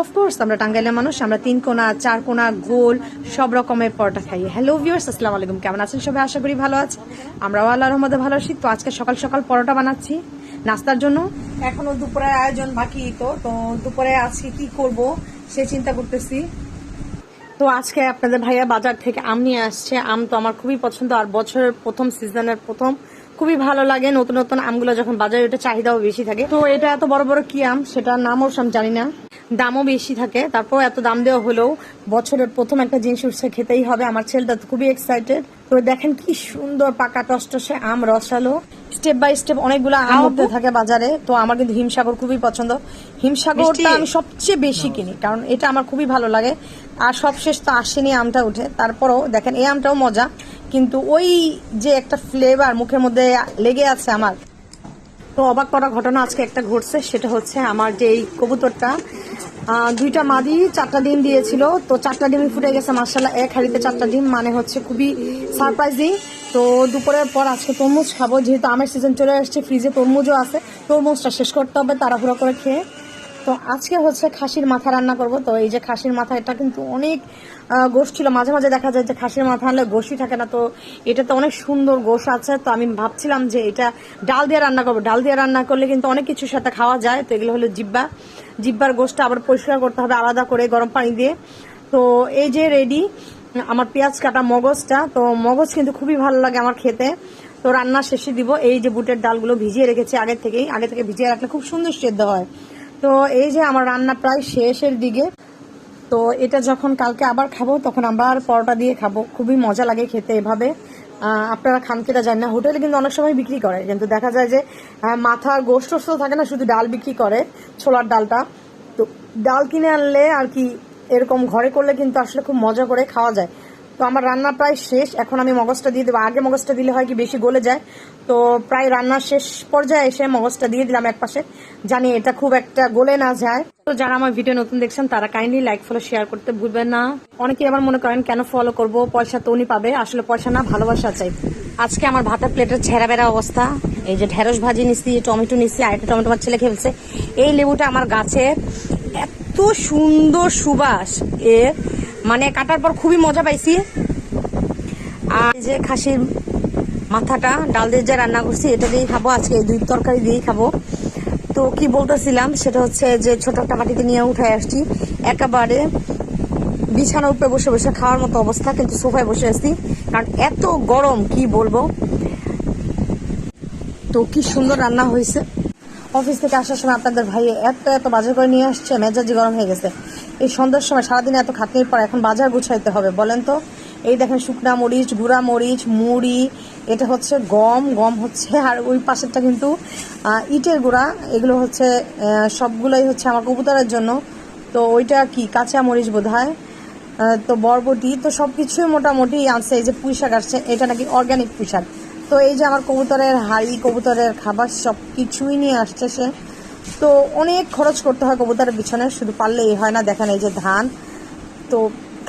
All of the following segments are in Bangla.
অফকোর্স আমরা টাঙ্গাইলের মানুষ, আমরা তিন কোনা, চার কোনা, গোল, সব রকমের পরোটা খাই। হ্যালো ভিউয়ার্স আসসালামু আলাইকুম। কেমন আছেন সবাই? আশা করি ভালো আছে আমরাও আল্লাহর রহমতে ভালো আছি। তো আজকে সকাল সকাল পরোটা বানাচ্ছি নাস্তার জন্য। এখনও দুপুরের আয়োজন বাকি তো তো দুপুরে আজকে কি করব সে চিন্তা করতেছি। তো আজকে আপনাদের ভাইয়া বাজার থেকে আম নিয়ে আসছে। আম তো আমার খুবই পছন্দ। আর বছরের প্রথম সিজনের প্রথম। খুবই ভালো লাগে। নতুন নতুন আমগুলো যখন বাজারে ওটা চাহিদাও বেশি থাকে। তো এটা এত বড় বড় কি আম? সেটার নামও জানি না। দামও বেশি থাকে। তারপর এত দাম দেওয়া হলেও বছরের প্রথম একটা জিনিস উঠছে খেতেই হবে। আমার ছেলেটা তো খুবই এক্সাইটেড তো দেখেন কি সুন্দর পাকা টসটসে আম রসালো। স্টেপ বাই স্টেপ অনেকগুলো আম উঠতে থাকে বাজারে। তো আমার কিন্তু হিমসাগর খুবই পছন্দ। হিমসাগরটা আমি সবচেয়ে বেশি কিনি কারণ এটা আমার খুবই ভালো লাগে। আর সবশেষ তো আসেনি আমটা উঠে। তারপরও দেখেন এই আমটাও মজা। কিন্তু ওই যে একটা ফ্লেভার মুখের মধ্যে লেগে আছে আমার তো অবাক করা ঘটনা আজকে একটা ঘটছে। সেটা হচ্ছে আমার যে এই কবুতরটা দুইটা মাদি, চারটা ডিম দিয়েছিল। তো চারটা ডিমই ফুটে গেছে মার্শাল্লাহ এক হাড়িতে চারটা ডিম মানে হচ্ছে খুবই সারপ্রাইজিং তো দুপুরের পর আজকে তরমুজ খাব, যেহেতু আমের সিজন চলে আসছে ফ্রিজে তরমুজও আছে। তরমুজটা শেষ করতে হবে, তাড়াহুড়ো করে খেয়ে। তো আজকে হচ্ছে খাসির মাথা রান্না করব। তো এই যে খাসির মাথা, এটা কিন্তু অনেক গোশ ছিল। মাঝে মাঝে দেখা যায় যে খাসির মাথা আনলে গোশই থাকে না। তো এটা তো অনেক সুন্দর গোশ আছে। তো আমি ভাবছিলাম যে এটা ডাল দিয়ে রান্না করব। ডাল দিয়ে রান্না করলে কিন্তু অনেক কিছুর সাথে খাওয়া যায়। তো এগুলো হলো জিব্বা। জিব্বার গোশটা আবার পরিষ্কার করতে হবে আলাদা করে গরম পানি দিয়ে। তো এই যে রেডি, আমার পেঁয়াজ কাটা মগজটা। তো মগজ কিন্তু খুবই ভালো লাগে আমার খেতে। তো রান্না শেষে দিব। এই যে বুটের ডালগুলো ভিজিয়ে রেখেছি আগে থেকেই। আগে থেকে ভিজিয়ে রাখলে খুব সুন্দর সেদ্ধ হয়। তো এই যে আমার রান্না প্রায় শেষের দিকে, তো এটা যখন কালকে আবার খাব, তখন আবার পরোটা দিয়ে খাব। খুবই মজা লাগে খেতে এভাবে। আপনারা খান কেটা জানেন না, হোটেলে কিন্তু অনেক সময় বিক্রি করে, কিন্তু দেখা যায় যে মাথার গোষ্ঠ থাকে না, শুধু ডাল বিক্রি করে, ছোলার ডালটা। তো ডাল কিনে আনলে আর কি এরকম ঘরে করলে কিন্তু আসলে খুব মজা করে খাওয়া যায়। তো আমার রান্না প্রায় শেষ। এখন আমি মগজটা দিয়ে দেবো। আগে মগজটা দিলে হয় কি বেশি গলে যায়। তো প্রায় রান্নার শেষ পর্যায়ে এসে মগজটা দিয়ে দিলাম এক পাশে জানি এটা খুব একটা গলে না যায়। তো যারা আমার ভিডিও নতুন দেখছেন, তারা কাইন্ডলি লাইক ফলো শেয়ার করতে ভুলবেন না। অনেকে আবার মনে করেন, কেন ফলো করব? পয়সা তো উনি পাবে। আসলে পয়সা না, ভালোবাসা চাই। আজকে আমার ভাতের প্লেটের ছেঁড়া বেড়া অবস্থা। এই যে ঢেঁড়স ভাজি নিচ্ছি টমেটো নিচ্ছি আর একটা টমেটো আমার ছেলে খেলছে। এই লেবুটা আমার গাছের এত সুন্দর সুবাস। এর মানে কাটার পর খুবই মজা পাইছি। আর যে খাসির মাথাটা, ডাল দিয়ে যা রান্না করছি, এটা দিয়েই খাব আজকে, এই দুই তরকারি দিয়েই খাব। তো কি বলতেছিলাম, সেটা হচ্ছে যে ছোট একটা বাটিতে নিয়ে উঠে আসছি। একেবারে বিছানার উপরে বসে বসে খাওয়ার মতো অবস্থা, কিন্তু সোফায় বসে আসছি কারণ এত গরম, কি বলব? তো কি সুন্দর রান্না হয়েছে। অফিস থেকে আসার সময় আপনাদের ভাই এত এত বাজার করে নিয়ে আসছে মেজাজি গরম হয়ে গেছে। এই সন্ধ্যার সময় সারাদিন এত খাটনির পর এখন বাজার গুছাইতে হবে, বলেন তো? এই দেখেন শুকনা মরিচ, গুঁড়া মরিচ, মুড়ি, এটা হচ্ছে গম গম হচ্ছে, আর ওই পাশেরটা কিন্তু ইটের গুঁড়া, এগুলো হচ্ছে সবগুলোই হচ্ছে আমার কবুতরের জন্য। তো ওইটা কি, কাঁচা মরিচ বোধ হয় তো বরবটি, তো সব কিছুই মোটামুটি আনছে, এই যে পুঁই শাক আসছে, এটা নাকি অর্গানিক পুঁই শাক তো এই যে আমার কবুতরের হাড়ি, কবুতরের খাবার সব কিছুই নিয়ে আসছে সে। তো অনেক খরচ করতে হয় কবুতরের পিছনে, শুধু পারলে এই হয় না। দেখেন এই যে ধান, তো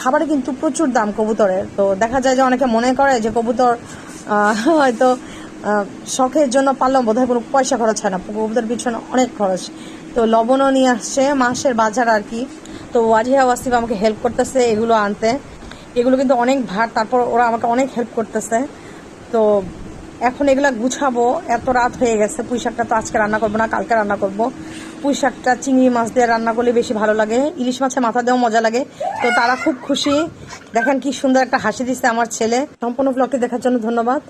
খাবারে কিন্তু প্রচুর দাম কবুতরের। তো দেখা যায় যে অনেকে মনে করে যে কবুতর হয়তো শখের জন্য পারলেও বোধহয় কোনো পয়সা খরচ হয় না। কবুতরের পিছনে অনেক খরচ। তো লবণও নিয়ে আসছে মাসের বাজার আর কি। তো ওয়াজিহা ওয়াসিফ আমাকে হেল্প করতেছে এগুলো আনতে। এগুলো কিন্তু অনেক ভার, তারপর ওরা আমাকে অনেক হেল্প করতেছে। তো এখন এগুলা গুছাবো। এত রাত হয়ে গেছে পুঁই শাকটা তো আজকে রান্না করব না, কালকে রান্না করব। পুঁই শাকটা চিংড়ি মাছ দিয়ে রান্না করলে বেশি ভালো লাগে। ইলিশ মাছের মাথা দেওয়া মজা লাগে। তো তারা খুব খুশি। দেখেন কি সুন্দর একটা হাসি দিচ্ছে আমার ছেলে। সম্পূর্ণ ব্লগটি দেখার জন্য ধন্যবাদ।